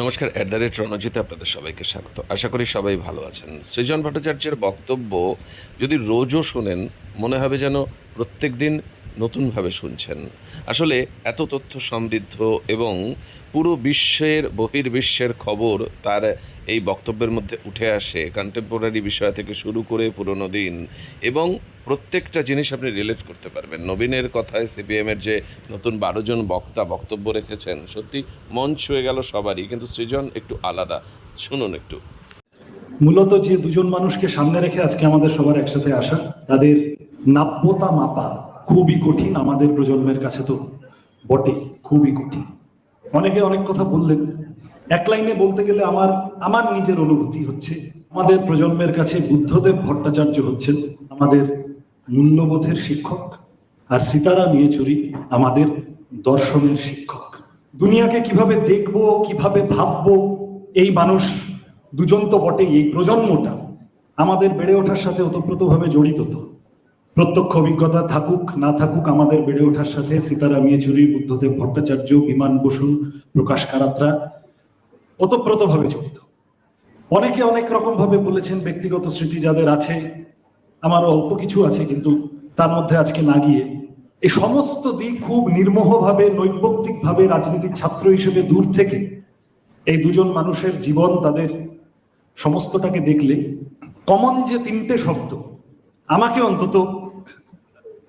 নমস্কার at the rate রণজিতে আপনাদের সবাইকে স্বাগত। আশা করি সবাই ভালো আছেন। সৃজন ভট্টাচার্যের বক্তব্য, যদি রোজও শোনেন, মনে হবে যেন প্রত্যেক দিন নতুনভাবে শুনছেন। আসলে এত তথ্য সমৃদ্ধ এবং পুরো বিশ্বের, বহির্বিশ্বের খবর তার এই বক্তব্যের মধ্যে উঠে আসে। কন্টেম্পোরারি বিষয় থেকে শুরু করে পুরনো দিন এবং প্রত্যেকটা জিনিস আপনি রিলেট করতে পারবেন। নবীনের কথায় সিপিএমের যে নতুন বারো জন বক্তা বক্তব্য রেখেছেন, সত্যি মন ছুঁয়ে গেল সবারই, কিন্তু সৃজন একটু আলাদা। শুনুন একটু। মূলত যে দুজন মানুষকে সামনে রেখে আজকে আমাদের সবার একসাথে আসা, তাদের নাব্যতা মাপা খুবই কঠিন, আমাদের প্রজন্মের কাছে তো বটে, খুবই কঠিন। অনেকে অনেক কথা বললেন। এক লাইনে বলতে গেলে আমার আমার নিজের অনুভূতি হচ্ছে, আমাদের প্রজন্মের কাছে বুদ্ধদেব ভট্টাচার্য হচ্ছেন, আমাদের মূল্যবোধের শিক্ষক আর সীতারাম ইয়েচুরি আমাদের দর্শনের শিক্ষক। দুনিয়াকে কীভাবে দেখব, কীভাবে ভাববো, এই মানুষ দুজন তো বটেই, এই প্রজন্মটা আমাদের বেড়ে ওঠার সাথে ওতপ্রোতভাবে জড়িত তো। প্রত্যক্ষ অভিজ্ঞতা থাকুক, না থাকুক, আমাদের বেড়ে ওঠার সাথে সীতারাম ইয়েচুরি বুদ্ধদেব ভট্টাচার্য, বিমান বসু, প্রকাশ কারাত্রা ওতপ্রোতভাবে জড়িত। অনেকে অনেক রকম ভাবে বলেছেন ব্যক্তিগত স্মৃতি যাদের আছে আমারও অল্প কিছু আছে, কিন্তু তার মধ্যে আজকে না গিয়ে। এই সমস্ত দিক খুব নির্মোহভাবে, নৈপত্তিকভাবে রাজনীতির ছাত্র হিসেবে দূর থেকে এই দুজন মানুষের জীবন তাদের সমস্তটাকে দেখলে কমন যে তিনটে শব্দ আমাকে অন্তত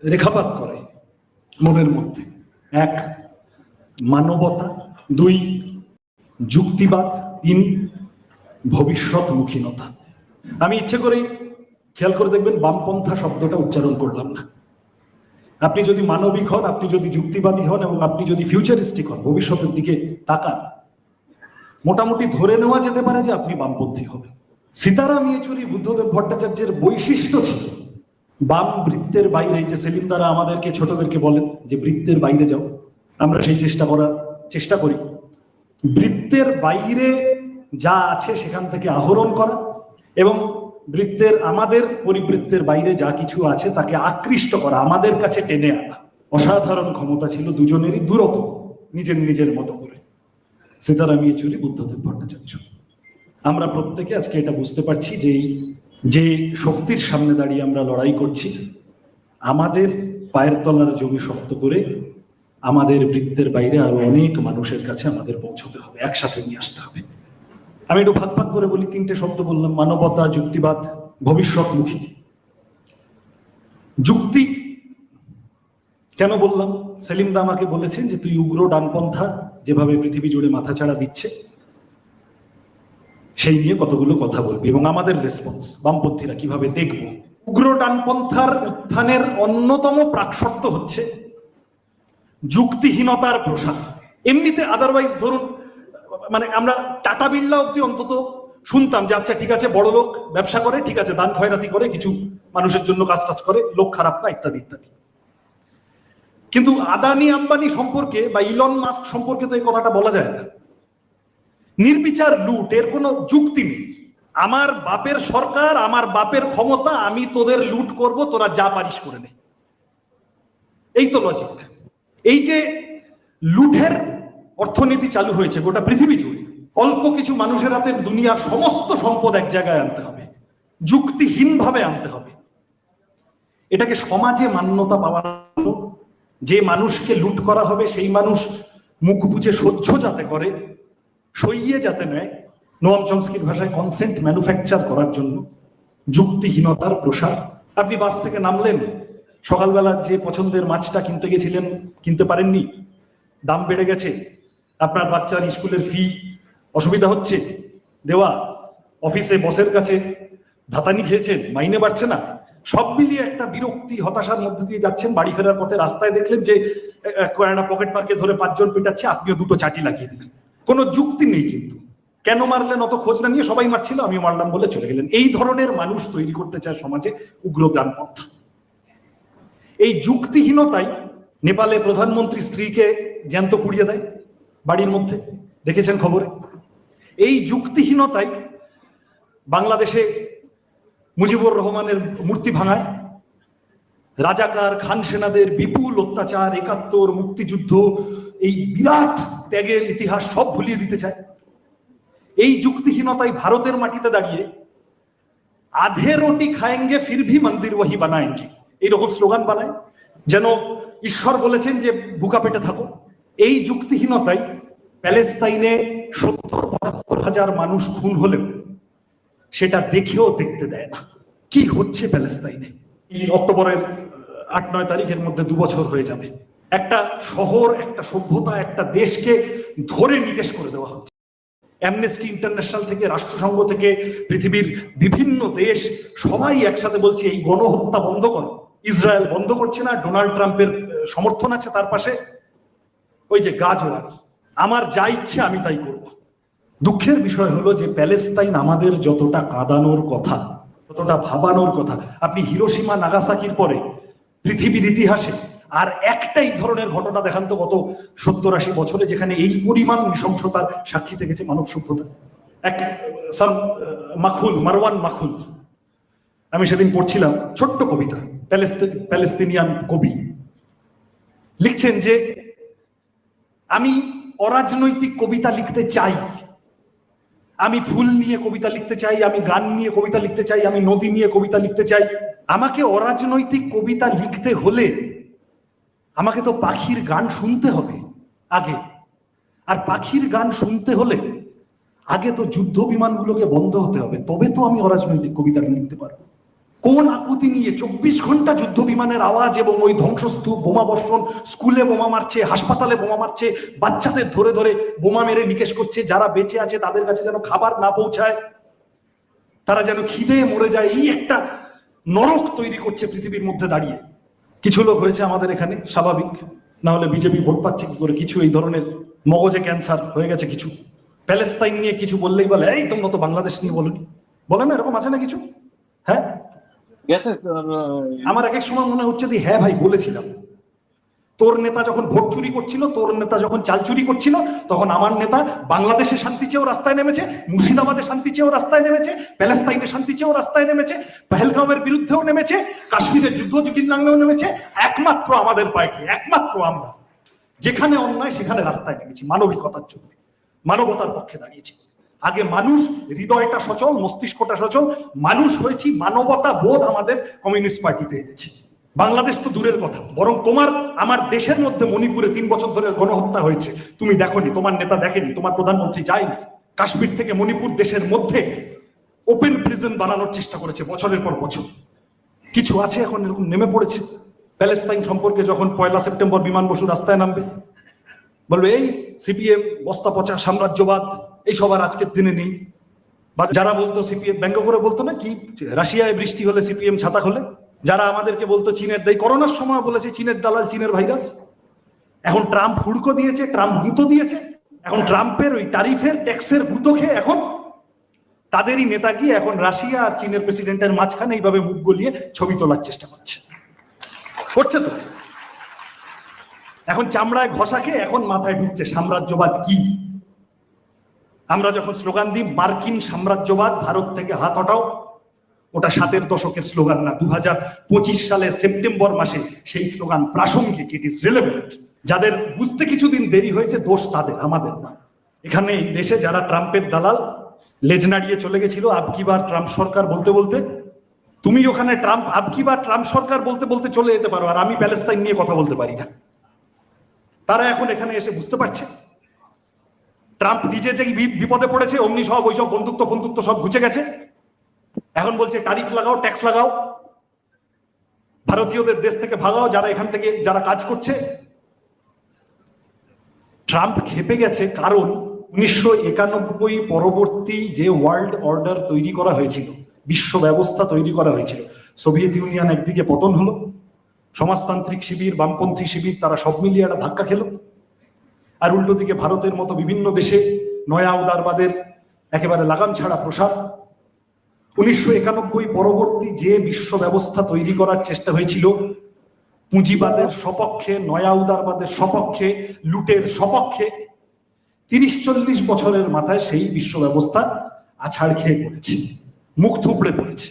রেখাপাত করে মনের মধ্যে। এক, মানবতা। দুই, যুক্তিবাদ। তিন, ভবিষ্যৎমুখীনতা। আমি ইচ্ছে করেই খেয়াল করে দেখবেন বামপন্থা শব্দটা উচ্চারণ করলাম না। আপনি যদি মানবিক হন, আপনি যদি যুক্তিবাদী হন এবং আপনি যদি ফিউচারিস্টিক হন, ভবিষ্যতের দিকে তাকান। মোটামুটি ধরে নেওয়া যেতে পারে যে আপনি বামপন্থী হবেন। সীতারাম ইয়েচুরি, বুদ্ধদেব ভট্টাচার্যের বৈশিষ্ট্য ছিল, বাম বৃত্তের বাইরে, যে সেলিম দ্বারা আমাদেরকে, ছোটদেরকে বলেন যে বৃত্তের বাইরে যাও, আমরা সেই চেষ্টা করার চেষ্টা করি। বৃত্তের বাইরে যা আছে সেখান থেকে আহরণ করা এবং বৃত্তের আমাদের পরিবৃত্তের বাইরে যা কিছু আছে তাকে আকৃষ্ট করা, আমাদের কাছে টেনে আনা। অসাধারণ ক্ষমতা ছিল দুজনেরই, দুরকম, নিজের নিজের মতো করে। সীতারাম ইয়েচুরি, বুদ্ধদেব ভট্টাচার্য। আমরা প্রত্যেকে আজকে এটা বুঝতে পারছি যে যে শক্তির সামনে দাঁড়িয়ে আমরা লড়াই করছি, আমাদের পায়ের তলার জমি শক্ত করে আমাদের বৃত্তের বাইরে আরও অনেক মানুষের কাছে আমাদের পৌঁছতে হবে, একসাথে নিয়ে আসতে হবে। আমি একটু ভাগ ভাগ করে বলি, তিনটে শব্দ বললাম, মানবতা, যুক্তিবাদ, ভবিষ্যৎমুখী। যুক্তি কেন বললাম? সেলিম দা আমাকে বলেছেন যে, তুই উগ্র ডানপন্থা, যেভাবে পৃথিবী জুড়ে মাথাচাড়া দিচ্ছে, সেই নিয়ে কতগুলো কথা বলবি এবং আমাদের রেসপন্স বামপন্থীরা কীভাবে দেখব? উগ্র ডানপন্থার উত্থানের অন্যতম প্রাকশর্ত হচ্ছে, যুক্তিহীনতার প্রসার। এমনিতে আদারওয়াইজ ধরুন মানে আমরা টাটা বিড়লা অব্দি অন্তত শুনতাম যে আচ্ছা ঠিক আছে, বড় লোক ব্যবসা করে, ঠিক আছে, দান খয়রাতি করে, কিছু মানুষের জন্য কাজ টাজ করে, লোক খারাপ না, ইত্যাদি ইত্যাদি। কিন্তু আদানি আম্বানি সম্পর্কে বা ইলন মাস্ক সম্পর্কে তো এই কথাটা বলা যায় না। নির্বিচার লুট, এর কোনো যুক্তি নেই। আমার বাপের সরকার, আমার বাপের ক্ষমতা, আমি তোদের লুট করব, তোরা যা পারিস করে নে। এই তো লজিক এই যে লুঠের অর্থনীতি চালু হয়েছে, গোটা পৃথিবী জুড়ে। অল্প কিছু মানুষের হাতে দুনিয়ার সমস্ত সম্পদ এক জায়গায় আনতে হবে। যুক্তিহীনভাবে আনতে হবে। এটাকে সমাজে মান্যতা পাওয়ার যে মানুষকে লুট করা হবে, সেই মানুষ মুখ বুঝে সহ্য যাতে করে, সইয়ে যাতে নেয় নোয়াম চমস্কির ভাষায় কনসেন্ট ম্যানুফ্যাকচার করার জন্য যুক্তিহীনতার প্রসার। আপনি বাস থেকে নামলেন, সকালবেলা যে পছন্দের মাছটা কিনতে গেছিলেন, কিনতে পারেননি, দাম বেড়ে গেছে আপনার বাচ্চার স্কুলের ফি অসুবিধা হচ্ছে? দেওয়া অফিসে বসের কাছে ধাতানি খেয়েছেন, মাইনে বাড়ছে না। সব মিলিয়ে একটা বিরক্তি, হতাশার মধ্যে দিয়ে যাচ্ছেন বাড়ি ফেরার পথে। রাস্তায় দেখলেন যে একটা পকেট মার্কে ধরে পাঁচজন পিটাচ্ছে, আপনিও দুটো চাটি লাগিয়ে দিলেন। কোনো যুক্তি নেই কিন্তু। কেন মারলেন, অত খোঁজ না নিয়ে সবাই মারছিল আমি মারলাম বলে চলে গেলেন। এই ধরনের মানুষ তৈরি করতে চায় সমাজে উগ্র পন্থা এই যুক্তিহীনতাই নেপালে প্রধানমন্ত্রী স্ত্রীকে জ্যান্ত পুড়িয়ে দেয়। বাড়ির মধ্যে। দেখেছেন খবরে? এই যুক্তিহীনতাই বাংলাদেশে মুজিবুর রহমানের মূর্তি ভাঙায়। রাজাকার খান সেনাদের বিপুল অত্যাচার, একাত্তর, মুক্তিযুদ্ধ, এই বিরাট ত্যাগের ইতিহাস সব ভুলিয়ে দিতে চায়। এই যুক্তিহীনতাই ভারতের মাটিতে দাঁড়িয়ে আধে রুটি খায়েঙ্গে ফির ভি মন্দির ওহি বানায়েঙ্গে। এইরকম স্লোগান বানায়। যেন ঈশ্বর বলেছেন যে, বুকা পেটে থাকো। এই যুক্তিহীনতাই প্যালেস্তাইনে সত্তর, পঁচাত্তর হাজার মানুষ খুন হলেও সেটা দেখেও দেখতে দেয় না। কি হচ্ছে প্যালেস্তাইনে? অক্টোবরের আট, নয় তারিখের মধ্যে দু বছর হয়ে যাবে। একটা শহর, একটা সভ্যতা, একটা দেশকে ধরে নিকেশ করে দেওয়া হচ্ছে। অ্যামনেস্টি ইন্টারন্যাশনাল থেকে, রাষ্ট্রসংঘ থেকে, পৃথিবীর বিভিন্ন দেশ সবাই একসাথে বলছে, এই গণহত্যা বন্ধ করো। ইসরায়েল বন্ধ করছে না। ডোনাল্ড ট্রাম্পের সমর্থন আছে তার পাশে। ওই যে গাছ ওয়ারি আমার যা ইচ্ছে আমি তাই করব। দুঃখের বিষয় হলো যে প্যালেস্তাইন আমাদের যতটা কাঁদানোর কথা যতটা ভাবানোর কথা, আপনি হিরোসীমা নাগাসাকির পরে পৃথিবীর ইতিহাসে আর একটাই ধরনের ঘটনা দেখান তো গত সত্তর আশি বছরে যেখানে এই পরিমাণ নৃশংসতার সাক্ষী থেকেছে মানব সভ্যতা। এক মাখুল, মারওয়ান মাখুল। আমি সেদিন পড়ছিলাম ছোট্ট কবিতা, প্যালেস্তি- প্যালেস্তিনিয়ান কবি। লিখছেন যে, আমি অরাজনৈতিক কবিতা লিখতে চাই। আমি ফুল নিয়ে কবিতা লিখতে চাই, আমি গান নিয়ে কবিতা লিখতে চাই, আমি নদী নিয়ে কবিতা লিখতে চাই। আমাকে অরাজনৈতিক কবিতা লিখতে হলে আমাকে তো পাখির গান শুনতে হবে আগে। আর পাখির গান শুনতে হলে আগে তো যুদ্ধ বিমানগুলোকে বন্ধ হতে হবে, তবে তো আমি অরাজনৈতিক কবিতা লিখতে পারব। কোন আকুতি নিয়ে চব্বিশ ঘণ্টা যুদ্ধ বিমানের আওয়াজ এবং ওই ধ্বংসস্তূপ বোমা বর্ষণ, স্কুলে বোমা মারছে, হাসপাতালে বোমা মারছে, বাচ্চাদের ধরে ধরে বোমা মেরে নিকেশ করছে, যারা বেঁচে আছে তাদের কাছে যেন খাবার না পৌঁছায়, তারা যেন খিদে মরে যায়, এই একটা নরক তৈরি করছে পৃথিবীর মধ্যে দাঁড়িয়ে। কিছু লোক হয়েছে আমাদের এখানে, স্বাভাবিক। না হলে বিজেপি ভোট পাচ্ছে কি করে? কিছু এই ধরনের মগজে ক্যান্সার হয়ে গেছে কিছু। প্যালেস্তাইন নিয়ে কিছু বললেই বলে, এই তোমরা তো বাংলাদেশ নিয়ে বলনি। বলে না, এরকম আছে না কিছু? হ্যাঁ? গেছে আমার এক এক সময় মনে হচ্ছে যে হ্যাঁ ভাই, বলেছিলাম। তোর নেতা যখন ভোট চুরি করছিল, তোর নেতা যখন চাল চুরি করছিল, তখন আমার নেতা বাংলাদেশে শান্তি চেয়েও রাস্তায় নেমেছে, মুর্শিদাবাদে শান্তি চেয়েও রাস্তায় নেমেছে, প্যালেস্তাইনে শান্তি চেয়েও রাস্তায় নেমেছে, পেহেলগাঁওয়ের বিরুদ্ধেও নেমেছে, কাশ্মীরের যুদ্ধ নামেও নেমেছে, একমাত্র আমাদের পার্টি একমাত্র আমরা। যেখানে অন্যায়, সেখানে রাস্তায় নেমেছি, মানবিকতার জন্য, মানবতার পক্ষে দাঁড়িয়েছি। আগে মানুষ, হৃদয়টা সচল, মস্তিষ্কটা সচল, মানুষ হয়েছি, মানবতা বোধ আমাদের কমিউনিস্ট পার্টিতে এনেছি। বাংলাদেশ তো দূরের কথা, বরং তোমার, আমার দেশের মধ্যে মণিপুরে তিন বছর ধরে গণহত্যা হয়েছে। তুমি দেখোনি, তোমার নেতা দেখেনি, তোমার প্রধানমন্ত্রী যায়নি। কাশ্মীর থেকে মণিপুর দেশের মধ্যে ওপেন প্রিজন বানানোর চেষ্টা করেছে বছরের পর বছর। কিছু আছে এখন এরকম নেমে পড়েছে। প্যালেস্তাইন সম্পর্কে যখন পয়লা সেপ্টেম্বর বিমান বসু রাস্তায় নামবে, বলবে, এই সিপিএম, বস্তা পচা, সাম্রাজ্যবাদ এই সবার আজকের দিনে নেই। বা যারা বলতো সিপিএম, ব্যঙ্গ করে বলতো না কি, রাশিয়ায় বৃষ্টি হলে সিপিএম ছাতা খোলে? যারা আমাদেরকে বলতো চীনের দেয় করোনার সময় বলেছে চীনের দালাল, চীনের ভাইরাস। এখন ট্রাম্প হুড়কো দিয়েছে, ট্রাম্প গুঁতো দিয়েছে। এখন ট্রাম্পের ওই ট্যারিফের ট্যাক্সের গুঁতো খেয়ে এখন তাদেরই নেতা গিয়ে এখন রাশিয়া আর চীনের প্রেসিডেন্টের মাঝখানে এইভাবে মুখ গলিয়ে ছবি তোলার চেষ্টা করছে। করছে তো? এখন চামড়ায় ঘষা খেয়ে এখন মাথায় ঢুকছে সাম্রাজ্যবাদ কি? আমরা যখন স্লোগান দিই, মার্কিন সাম্রাজ্যবাদ ভারত থেকে হাত হটাও ওটা সাতের দশকের স্লোগান না দু সালে সেপ্টেম্বর মাসে সেই স্লোগান প্রাসঙ্গিক ইট ইজ রিলেভেন্ট যাদের বুঝতে কিছুদিন দেরি হয়েছে, দোষ তাদের, আমাদের না। এখানে এই দেশে যারা ট্রাম্পের দালাল, লেজ নাড়িয়ে চলে গেছিল আবকিবার ট্রাম্প সরকার বলতে বলতে। তুমি ওখানে ট্রাম্প আবকিবার ট্রাম্প সরকার বলতে বলতে চলে যেতে পারো, আর আমি প্যালেস্তাইন নিয়ে কথা বলতে পারি না। তারা এখন এখানে এসে বুঝতে পারছে। ট্রাম্প নিজে যে বিপদে পড়েছে, অমনি সব ওইসব বন্ধুত্ব বন্ধুত্ব সব ঘুচে গেছে। এখন বলছে, ট্যারিফ লাগাও, ট্যাক্স লাগাও। ভারতীয়দের দেশ থেকে ভাগাও যারা এখান থেকে, যারা কাজ করছে। ট্রাম্প খেপে গেছে কারণ উনিশশো একানব্বই পরবর্তী যে ওয়ার্ল্ড অর্ডার তৈরি করা হয়েছিল, বিশ্ব ব্যবস্থা তৈরি করা হয়েছিল, সোভিয়েত ইউনিয়ন একদিকে পতন হলো, সমাজতান্ত্রিক শিবির, বামপন্থী শিবির, তারা সব মিলিয়ে একটা ধাক্কা খেলো। আর উল্টো দিকে ভারতের মতো বিভিন্ন দেশে নয়া উদারবাদের একেবারে লাগাম ছাড়া প্রসার। উনিশশো একানব্বই পরবর্তী যে বিশ্ব ব্যবস্থা তৈরি করার চেষ্টা হয়েছিল, পুঁজিবাদের সপক্ষে, নয়া উদারবাদের সপক্ষে, লুটের সপক্ষে, তিরিশ চল্লিশ বছরের মাথায় সেই বিশ্ব ব্যবস্থা আছাড় খেয়ে পড়েছে, মুখ থুবড়ে পড়েছে।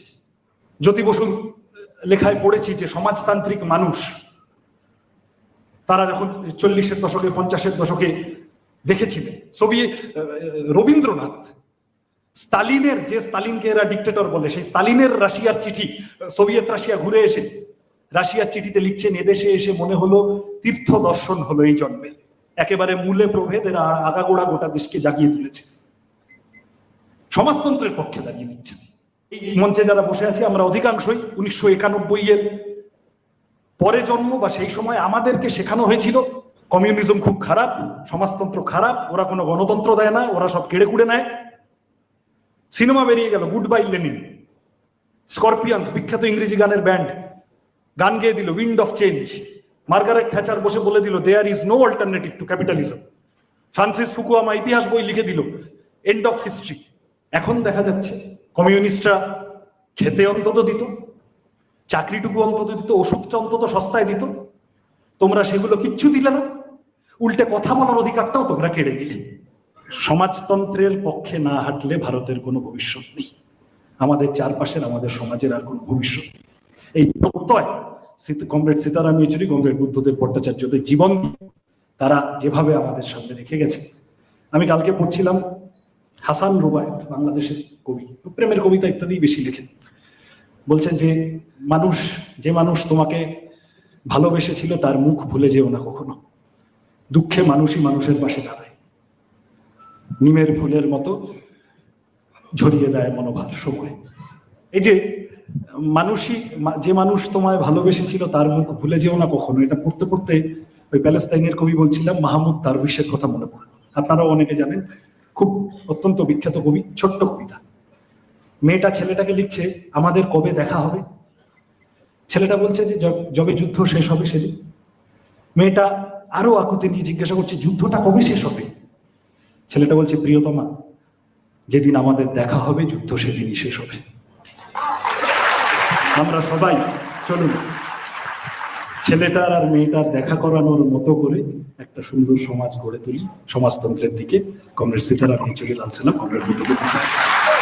জ্যোতি বসুর লেখায় পড়েছি যে সমাজতান্ত্রিক মানুষ তারা যখন চল্লিশের দশকে, পঞ্চাশের দশকে দেখেছিলেন সোভিয়েত রবীন্দ্রনাথ, স্তালিনের, যে স্তালিনকে এরা ডিক্টেটর বলে, সেই স্তালিনের রাশিয়ার চিঠি, সোভিয়েত রাশিয়া ঘুরে এসে, রাশিয়ার চিঠিতে লিখছেন, এদেশে এসে মনে হলো তীর্থ দর্শন হলো এই জন্মে একেবারে মূলে প্রভেদ এরা আগাগোড়া গোটা দেশকে জাগিয়ে তুলেছে। সমাজতন্ত্রের পক্ষে দাঁড়িয়ে নিচ্ছেন এই মঞ্চে যারা বসে আছি, আমরা অধিকাংশই উনিশশো একানব্বই এর পরে জন্ম বা সেই সময় আমাদেরকে শেখানো হয়েছিল, কমিউনিজম খুব খারাপ, সমাজতন্ত্র খারাপ, ওরা কোনো গণতন্ত্র দেয় না, ওরা সব কেড়ে কুড়ে নেয়। সিনেমা বেরিয়ে গেল গুড বাই লেনিন। স্করপিয়ান্স, বিখ্যাত ইংরেজি গানের ব্যান্ড, গান গেয়ে দিল, wind of change. Margaret Thatcher বসে বলে দিল there is no alternative to capitalism Francis Fukuyama ইতিহাস বই লিখে দিল এন্ড অফ হিস্ট্রি এখন দেখা যাচ্ছে, কমিউনিস্টরা খেতে অন্তত দিত। চাকরিটুকু অন্তত দিত, ওষুধটা অন্তত সস্তায় দিত। তোমরা সেগুলো কিচ্ছু দিলে না। উল্টে কথা বলার অধিকারটাও তোমরা কেড়ে নিলে। সমাজতন্ত্রের পক্ষে না হাঁটলে ভারতের কোনো ভবিষ্যৎ নেই। আমাদের চারপাশের, আমাদের সমাজের আর কোনো ভবিষ্যৎ নেই। এই প্রত্যয় কমরেড সীতারাম ইয়েচুরি, কমরেড বুদ্ধদেব ভট্টাচার্যদের জীবন তারা যেভাবে আমাদের সামনে রেখে গেছে। আমি কালকে পড়ছিলাম হাসান রুবায়ত, বাংলাদেশের কবি। প্রেমের কবিতা ইত্যাদি বেশি লেখেন। বলছেন যে, মানুষ যে মানুষ তোমাকে ভালোবেসেছিল, তার মুখ ভুলে যেও না কখনো। দুঃখে মানুষই মানুষের পাশে দাঁড়ায়। নিমের ফুলের মতো ঝরিয়ে দেয় মনোভার সময়। এই যে, মানুষই যে মানুষ তোমায় ভালোবেসেছিল, তার মুখ ভুলে যেও না কখনো। এটা পড়তে পড়তে ওই প্যালেস্তাইনের কবি বলছিলাম মাহমুদ দারবিশের কথা মনে পড়ল। আপনারাও অনেকে জানেন, খুব অত্যন্ত বিখ্যাত কবি, ছোট্ট কবিতা। মেয়েটা ছেলেটাকে লিখছে, আমাদের কবে দেখা হবে? ছেলেটা বলছে যে, যবে যুদ্ধ শেষ হবে সেদিন। মেয়েটা আরও আকুতি নিয়ে জিজ্ঞাসা করছে, যুদ্ধটা কবে শেষ হবে? ছেলেটা বলছে, প্রিয়তমা, যেদিন আমাদের দেখা হবে, যুদ্ধ সেদিনই শেষ হবে। আমরা সবাই, চলুন, ছেলেটার আর মেয়েটার দেখা করানোর মতো করে একটা সুন্দর সমাজ গড়ে তুলি, সমাজতন্ত্রের দিকে। কমরেড সীতারাম লালসেনা কমরেড বুদ্ধদেব ভট্টাচার্য।